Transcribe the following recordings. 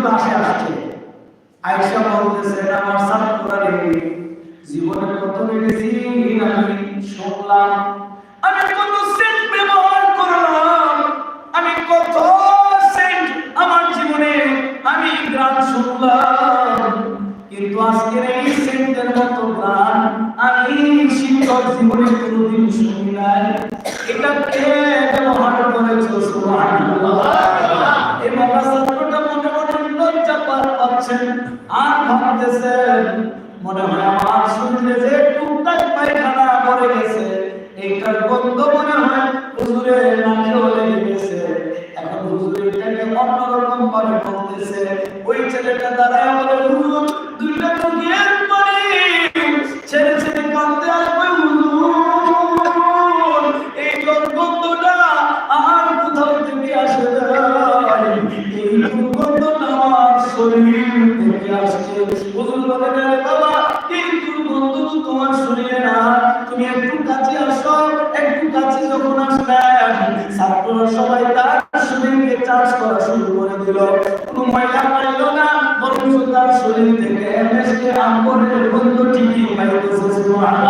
ক্লাসে আসছে। আয়েশা বলতেছে আমার ছাত্ররা জীবনে কত রেখেছি আমি শুনলাম, আমি কত সেন্ট ব্যবহার করলাম। আমি কত সেন্ট আমার জীবনে, আমি গান শুনলাম। কিন্তু আজকের এই সেন্টের মতো গান আমি শিক্ষক জীবনে কোনোদিন শুনি নাই। আর ভাবতেছেন, মনে হয় আমার শুনলে যে টুকটাক পায়খানা পড়ে গেছে, এইটার গন্ধ মনে হয় হুজুরের নাকে লেগে গেছে। এখন হুজুর এটাকে অন্যরকম ভাবে বলতেছে, ওই ছেলেটা দাঁড়ায় বলে, হুজুর যখন আসলেন, ছাত্ররা সবাই তার শরীরকে চাষ করা শুরু করে দিল। কোনো ময়লা পাইল না বরং তার শরীর থেকে এমএসকে আম্বরের গন্ধ ঠিকই পাইতেছে, সুবহানাল্লাহ।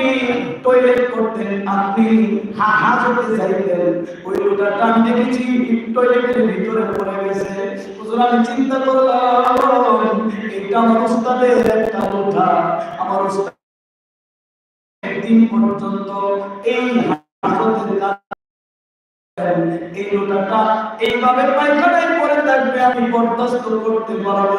আপনি টয়লেট করতেন, আপনি হা হাজতে যাইতেন, ওই লোকটা টান দেখেছি টয়লেটের ভিতরে পড়ে গেছে। হুজুর, আমি চিন্তা করলাম, এটা আমার উস্তাদের একটা লোটা আমার উস্তাদ একদিন পর্যন্ত এই হাজতের কাজ এই আমি করতে পারব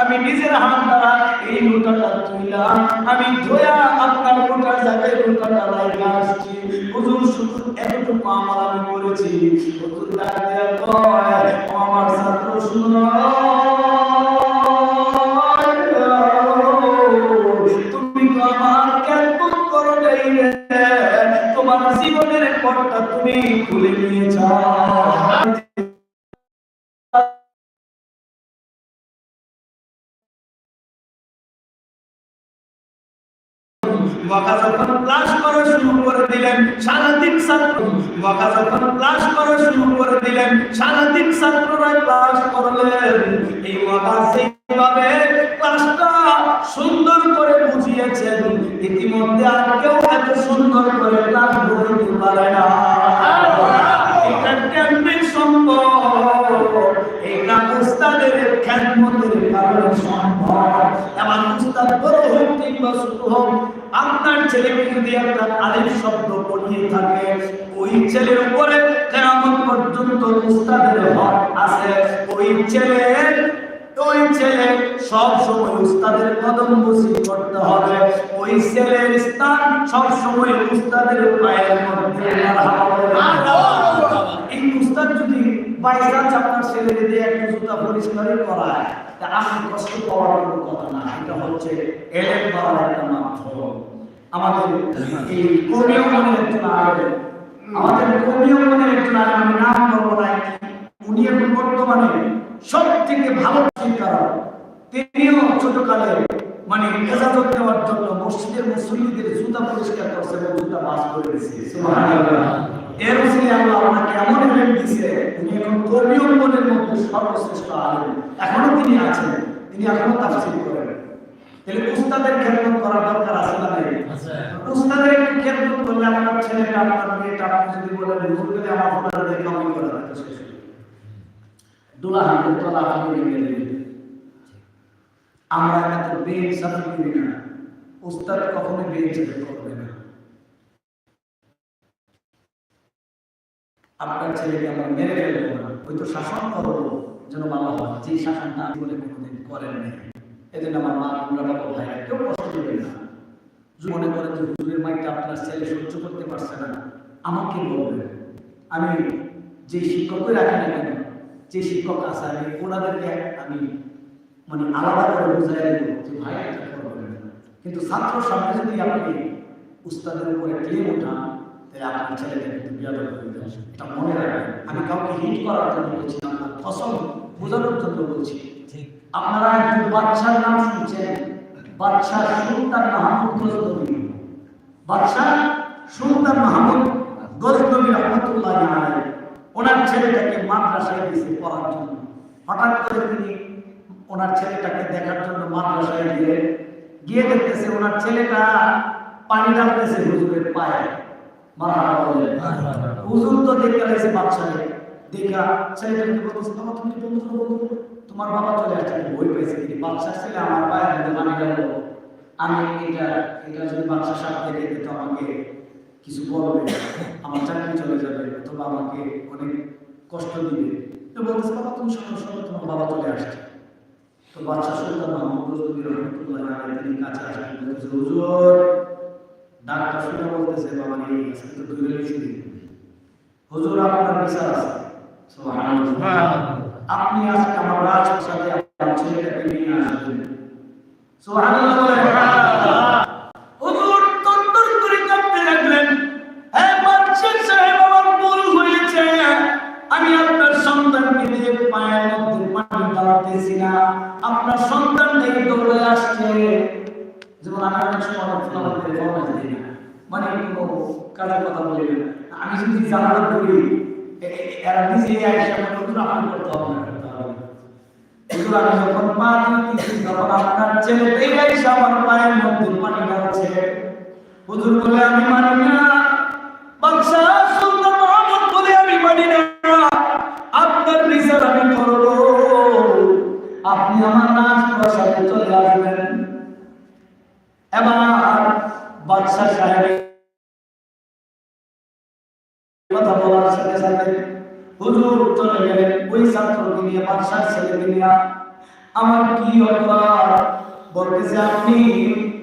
আমি নিজের হাত দ্বারা এই লোটাটা তুইলাম আমি ধোয়া আপনার লোটার জায়গায় লোটাটা রাইখে আসছি। হুজুর, শুধু এতটুকু আমার আমি করেছি। হুজুর তুমি সেইভাবে ক্লাসটা সুন্দর করে বুঝিয়েছেন, ইতিমধ্যে আর কেউ এত সুন্দর করে ক্লাস পারে না। উস্তাদের আপনার ছেলেকে যদি একটা আলিফ শব্দ পড়িয়ে থাকে, ওই ছেলের উপরে কেমন পর্যন্ত উস্তাদের হক আছে। ওই ছেলের ওই ছেলে সব সময় উস্তাদের কদম বসি করতে হবে। ওই ছেলের স্থান সব সময় উস্তাদের পায়ের মধ্যে উস্তাদ যদি বাই আপনার ছেলেকে দিয়ে একটা জুতা পরিষ্কারই করায়। তা আপনি কষ্ট পাওয়ার কোনো কথা না, এটা হচ্ছে এলেন পাওয়ার একটা মাধ্যম। আমাদের এই কর্মীয় মনের একজন আলেম। আমাদের কর্মীয় মনের একজন আমি নাম বলব না উনি এখন বর্তমানে সব থেকে ভালো শিক্ষারক তিনিও ছোটকালে মানে এজাজত দেওয়ার জন্য মসজিদের মুসল্লিদের জুতা পরিষ্কার করছে এবং জুতা বাস করে দিয়েছে এর উসিলে আল্লাহ আপনাকে এমন ইভেন্ট দিছে উনি এখন কর্মীয় মনের মধ্যে সর্বশ্রেষ্ঠ আলেম। এখনও তিনি আছেন তিনি এখনও তাফসীর করেন। তাহলে উস্তাদের খেদমত করার দরকার আছে না নাই? উস্তাদের একটু খেদমত করলে আপনার ছেলেটা আপনার মেয়েটা আপনি যদি বলেন হুজুর যদি আমার করে শেষ দুলা তলা এত বেইনসাফি করি না। উস্তাদ কখনো বেইনসাফি করবে না। আপনার ছেলেকে আমরা মেরে ফেলব না। ওই তো শাসন করব, যেন ভালো হয়। যে শাসনটা আমি বলে কোনোদিন করেন নাই। এজন্য আমার মা বোনরা বাবা ভাইরা কেউ কষ্ট দেবেন না। মনে করেন যে হুজুরের মাইকটা আপনার ছেলে সহ্য করতে পারছে না, আমাকে বলবেন। আমি যে শিক্ষকই রাখি না কেন, যে শিক্ষক আছে, আমি ওনাদেরকে আমি মানে আলাদা করে বুঝাই দেবো যে ভাই, এটা করবেন না। কিন্তু ছাত্র সামনে যদি আপনি উস্তাদের উপরে ক্লেম উঠান তাহলে আপনার ছেলেটা কিন্তু বিয়াদব হয়ে যাবে এটা মনে রাখবেন আমি কাউকে হিট করার জন্য বলছি না আপনার ফসল বোঝানোর জন্য বলছি। আপনারা একটু বাচ্চার নাম শুনছেন? বাচ্চা সুলতান মাহমুদ গজনবী বাচ্চা সুলতান মাহমুদ গজনবী রহমতুল্লাহ আলাইহি। ওনার ছেলেটাকে মাদ্রাসায় দিয়েছে পড়ার জন্য। হঠাৎ করে তিনি ওনার ছেলেটাকে দেখার জন্য মাদ্রাসায় গিয়ে গিয়ে দেখতেছে ওনার ছেলেটা পানি ঢালতেছে হুজুরের পায়ে। মারহাবা হুজুর তো দেখতে লাগছে বাচ্চাকে দেখা ছেলেটাকে বলতেছে বাবা তুমি বন্ধু বন্ধু তোমার বাবা চলে আসছে বই পেয়েছে কিন্তু বাচ্চা ছেলে আমার পায়ের মধ্যে পানি ঢাললো আমি এটা এটা যদি বাচ্চার সাথে দেখে তো আমাকে কিছু বলবে আমার চাকরি চলে যাবে অথবা আমাকে অনেক কষ্ট দিবে। তো বলতেছে বাবা তুমি সঙ্গে সঙ্গে তোমার বাবা চলে আসছে। তো বাচ্চা সুলতান মাহমুদ রহমতুল্লাহ তিনি কাছে আসেন বলতেছে হুজুর ডাক্তার শুনে বলতেছে বাবা এই আজকে তো ধরে লিখে দিন হুজুর আপনার বিচার আছে? আপনি আজকে আমার রাজপ্রাসাদে আপনার ছেলেটাকে নিয়ে আসবেন। সুবহানাল্লাহ হুজুর তত্তর করে কাঁপতে লাগলেন। হ্যাঁ বাচ্চা সাহেব আমার ভুল হয়েছে। আমি আপনার সন্তানকে দিয়ে পায়ের মধ্যে পানি ঢালতেছি না। আপনার সন্তান থেকে দৌড়ে আসছে। মানে কোনো কাজের কথা বলি না। আমি যদি জানালা করি এরা নিজে আমার নতুন আপনি করতে হবে না। আমার আপনি আমার নাচ চলে আসবেন। বাদশা সাহেব কথা বলার সাথে সাথে হুজুর চলে গেলেন ওই ছাত্রকে নিয়ে বাদশার ছেলেকে নিয়ে। আমার কি অপরাধ? বলতেছে, আপনি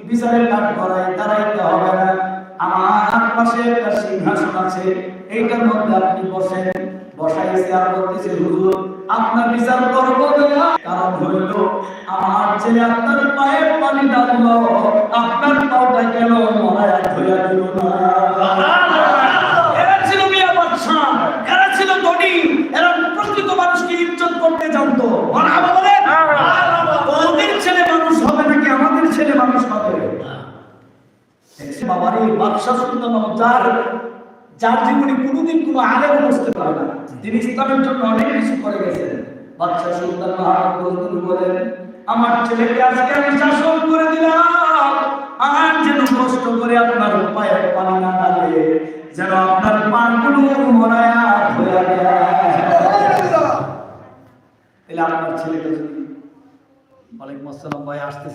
বিচারের কাঠ করাই দাঁড়াইতে হবে না। আমার পাশে একটা সিংহাসন আছে, এইটার মধ্যে আপনি বসেন। বসাইছে আর বলতেছে, হুজুর, আপনার বিচার করব না। কারণ হইল, আমার ছেলে আপনার পায়ে পানি ডাললো আপনার পাওটা কেন মরায় ধইয়া দিল না এরা ছিল মিয়া বাদশা এরা ছিল ধনী এরা প্রকৃত মানুষকে ইজ্জত করতে জানতো মারহাবা বলে ওদের ছেলে মানুষ হবে নাকি আমাদের ছেলে মানুষ হবে বাবার এই বাদশা সুলতান যার যার জীবনে কোনোদিন কোনো আলেম বসতে পারে না। তিনি ইসলামের জন্য অনেক কিছু করে গেছেন। বাদশা সুলতান মাহমুদ বলেন, আমার ছেলেকে আজকে আমি শাসন করে দিলাম। আর যেন কষ্ট করে আপনার পায়ে পানি না ডালে যেন আপনার পানগুলো মরায়া হয়ে তাহলে আপনার ছেলেটা যদি ওয়ালাইকুম আসসালাম ভাই, আসতেছে।